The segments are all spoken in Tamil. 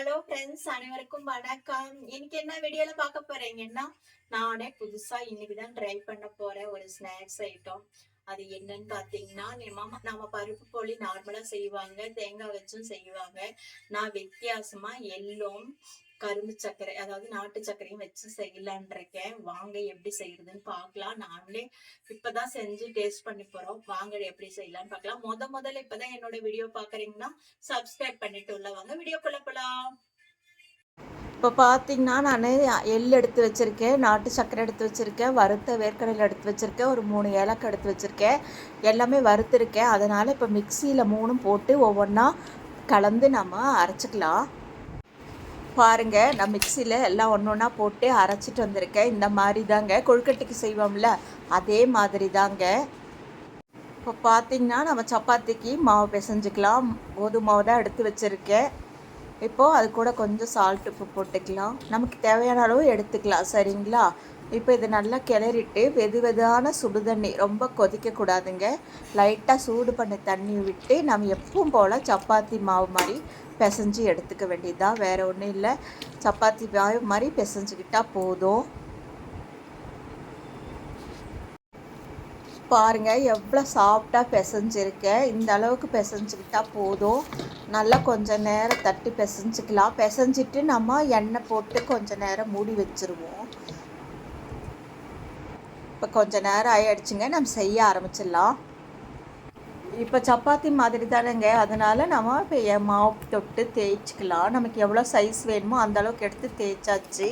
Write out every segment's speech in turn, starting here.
ஹலோ ஃப்ரெண்ட்ஸ் அனைவருக்கும் வணக்கம். இன்னைக்கு என்ன வீடியோல பார்க்க போறீங்கன்னா நானே புதுசா இன்னைக்கு தான் ட்ரை பண்ண போறேன் ஒரு ஸ்நாக்ஸ் ஐட்டம். அது என்னன்னு பாத்தீங்கன்னா நம்ம நம்ம பருப்பு போலி நார்மலா செய்வாங்க தேங்காய் வச்சும் செய்வாங்க. நான் வித்தியாசமா எள்ளும் கரும்பு சர்க்கரை அதாவது நாட்டு சர்க்கரையும் வச்சு செய்யலான் இருக்கேன் வாங்க எப்படி செய்யறதுன்னு பார்க்கலாம் நாமளே இப்பதான் செஞ்சு டேஸ்ட் பண்ணி போறோம். வாங்க எப்படி செய்யலாம்னு பார்க்கலாம் முத முதல்ல இப்பதான் என்னோட வீடியோ பாக்குறீங்கன்னா சப்ஸ்கிரைப் பண்ணிட்டு உள்ள வாங்க. வீடியோக்குள்ள போலாம். இப்போ பார்த்தீங்கன்னா நான் எள் எடுத்து வச்சுருக்கேன் நாட்டு சர்க்கரை எடுத்து வச்சுருக்கேன் வறுத்த வேர்க்கடலை எடுத்து வச்சுருக்கேன் ஒரு மூணு ஏலக்காய் எடுத்து வச்சுருக்கேன். எல்லாமே வறுத்துருக்கேன். அதனால் இப்போ மிக்சியில் மூணும் போட்டு ஒவ்வொன்றா கலந்து நம்ம அரைச்சிக்கலாம். பாருங்கள் நான் மிக்சியில் எல்லாம் ஒன்று ஒன்றா போட்டு அரைச்சிட்டு வந்திருக்கேன். இந்த மாதிரி தாங்க கொழுக்கட்டைக்கு செய்வோம்ல அதே மாதிரி தாங்க இப்போ பார்த்தீங்கன்னா நம்ம சப்பாத்திக்கு மாவு பிசைஞ்சிக்கலாம். கோதுமாவை மாவு தான் எடுத்து வச்சுருக்கேன். இப்போது அது கூட கொஞ்சம் சால்ட் உப்பு போட்டுக்கலாம். நமக்கு தேவையான அளவு எடுத்துக்கலாம் சரிங்களா? இப்போ இதை நல்லா கிளறிட்டு வெது வெதான சுடு தண்ணி ரொம்ப கொதிக்கக்கூடாதுங்க. லைட்டாக சூடு பண்ண தண்ணி விட்டு நம்ம எப்பவும் போல் சப்பாத்தி மாவு மாதிரி பிசைஞ்சு எடுத்துக்க வேண்டியதுதான். வேறு ஒன்றும் இல்லை. சப்பாத்தி மாவு மாதிரி பிசைஞ்சுக்கிட்டால் போதும். பாருங்கள் எவ்வளோ சாஃப்டாக பிசைஞ்சிருக்கேன் இந்த அளவுக்கு பிசைஞ்சுக்கிட்டால் போதும். நல்லா கொஞ்சம் நேரம் தட்டி பிசைஞ்சிக்கலாம். பிசைஞ்சிட்டு நம்ம எண்ணெய் போட்டு கொஞ்சம் நேரம் மூடி வச்சுருவோம். இப்போ கொஞ்சம் நேரம் ஆயிடுச்சுங்க. நம்ம செய்ய ஆரம்பிச்சிடலாம். இப்போ சப்பாத்தி மாதிரி தானேங்க. அதனால் நம்ம இப்போ மாவு தொட்டு தேய்ச்சிக்கலாம். நமக்கு எவ்வளோ சைஸ் வேணுமோ அந்தளவுக்கு எடுத்து தேய்ச்சாச்சு.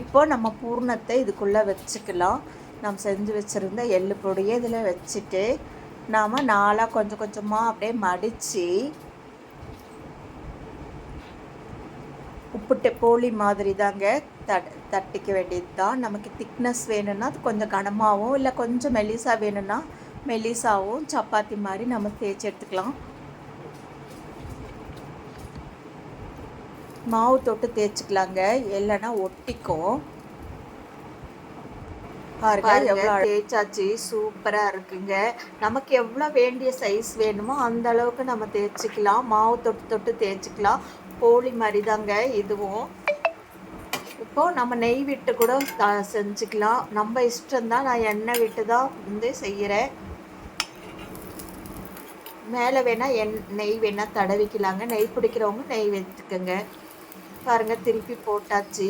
இப்போ நம்ம பூர்ணத்தை இதுக்குள்ளே வச்சுக்கலாம். நம்ம செஞ்சு வச்சுருந்த எள்ளு பொடியை இதில் வச்சுட்டு நாம் நாளாக கொஞ்சம் கொஞ்சமாக அப்படியே மடித்து உப்புட்டு போலி மாதிரி தாங்க தட் தட்டிக்க வேண்டியது தான். நமக்கு திக்னஸ் வேணும்னா அது கொஞ்சம் கனமாகவும் இல்லை கொஞ்சம் மெலிசாக வேணும்னா மெலிசாவும் சப்பாத்தி மாதிரி நம்ம தேய்ச்சி எடுத்துக்கலாம். மாவு தொட்டு தேய்ச்சிக்கலாங்க. இல்லைன்னா ஒட்டிக்கும். பாருங்க தேய்ச்சாச்சு. சூப்பராக இருக்குங்க. நமக்கு எவ்வளோ வேண்டிய சைஸ் வேணுமோ அந்த அளவுக்கு நம்ம தேய்ச்சிக்கலாம். மாவு தொட்டு தொட்டு தேய்ச்சிக்கலாம். போலி மாதிரி தாங்க இதுவும். இப்போது நம்ம நெய் விட்டு கூட செஞ்சுக்கலாம். நம்ம இஷ்டம்தான் நான் எண்ணெய் விட்டு தான் வந்து செய்கிறேன் மேலே வேணால் எண் நெய் வேணால் தடவிக்கலாங்க. நெய் பிடிக்கிறவங்க நெய் வச்சுக்கோங்க பாருங்கள் திருப்பி போட்டாச்சு.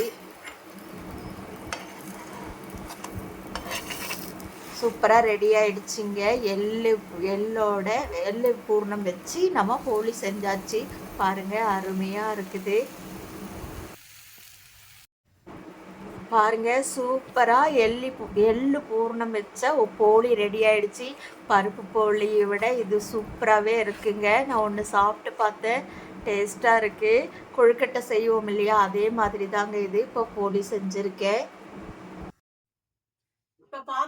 சூப்பராக ரெடி ஆயிடுச்சிங்க. எள்ளு எள்ளோட எள்ளு பூர்ணம் வச்சு நம்ம போலி செஞ்சாச்சு. பாருங்க அருமையாக இருக்குது. பாருங்க சூப்பராக எள்ளி எள்ளு பூர்ணம் வச்ச போலி ரெடி ஆயிடுச்சு. பருப்பு போலியை விட இது சூப்பராகவே இருக்குங்க. நான் ஒன்று சாப்பிட்டு பார்த்தேன். டேஸ்ட்டாக இருக்குது கொழுக்கட்டை செய்வோம் இல்லையா? அதே மாதிரி தாங்க இது. இப்போ போலி செஞ்சுருக்கேன்.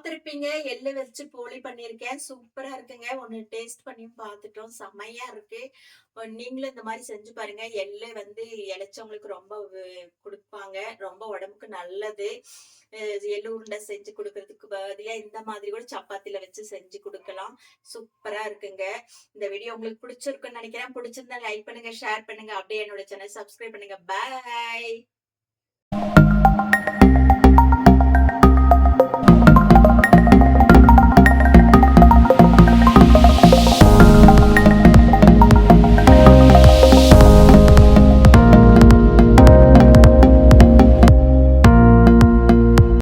பார்த்துருப்பீங்க எள்ளு வச்சு போலி பண்ணியிருக்கேன். சூப்பரா இருக்குங்க. ஒன்று டேஸ்ட் பண்ணியும் பார்த்துட்டோம் செம்மையா இருக்கு. நீங்களும் இந்த மாதிரி செஞ்சு பாருங்க. எள்ளு வந்து இழைச்சவங்களுக்கு ரொம்ப கொடுப்பாங்க. ரொம்ப உடம்புக்கு நல்லது. எள்ளு உருண்டை செஞ்சு கொடுக்கறதுக்கு பதிலா இந்த மாதிரி கூட சப்பாத்தில வச்சு செஞ்சு கொடுக்கலாம். சூப்பரா இருக்குங்க. இந்த வீடியோ உங்களுக்கு பிடிச்சிருக்குன்னு நினைக்கிறேன். பிடிச்சிருந்தா லைக் பண்ணுங்க ஷேர் பண்ணுங்க. அப்படியே என்னோட சேனல் சப்ஸ்கிரைப் பண்ணுங்க. பாய்!